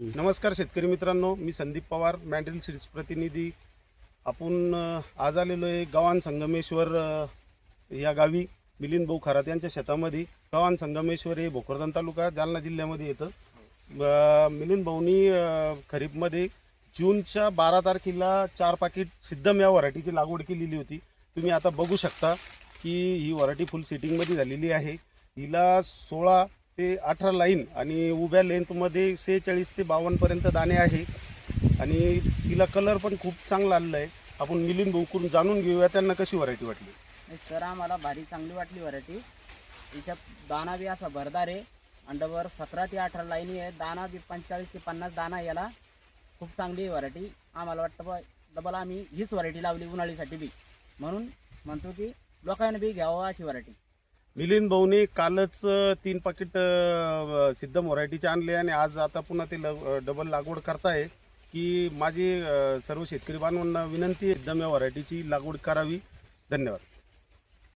नमस्कार शेतकरी मित्रांनो मी संदीप पवार मॅन्ड्रिल सीड्स प्रतिनिधी. आपण आज आलेलो आहे गव्हाण संगमेश्वर या गावी मिलिंद भाऊ खरात यांच्या शेतामध्ये. गव्हाण संगमेश्वर हे भोकरदन तालुका जालना जिल्ह्यामध्ये येतं. मिलिंद भाऊनी खरीपमध्ये जूनच्या बारा तारखेला चार पाकिट सिद्धम या व्हरायटीची लागवड केलेली होती. तुम्ही आता बघू शकता की ही व्हरायटी फुल सिटिंगमध्ये झालेली आहे. हिला सोळा ते अठरा लाईन आणि उभ्या लेंथमध्ये सेहेचाळीस ते बावन्नपर्यंत दाणे आहे. आणि तिला कलर पण खूप चांगला आलेला आहे. आपण मिलिंद भाऊकडून जाणून घेऊया त्यांना कशी व्हरायटी वाटली. नाही सर आम्हाला भारी चांगली वाटली व्हरायटी तिच्या दाना बी असा भरदार आहे. अंडरवर सतरा ते अठरा लाईनी आहे. दाना बी पंचेचाळीस ते पन्नास दाना याला. खूप चांगली आहे व्हरायटी आम्हाला वाटतं बा डबल आम्ही हीच व्हरायटी लावली उन्हाळीसाठी बी. म्हणून म्हणतो की लोकांना बी घ्यावं अशी व्हरायटी मिलिंद भाऊनी कालच तीन पाकिट सिद्ध व्हरायटीचे आणले आणि आज आता पुन्हा ते ल- डबल लागवड करताय की माझी सर्व शेतकरी बांधवांना विनंती आहे सिद्धम या व्हरायटीची लागवड करावी. धन्यवाद.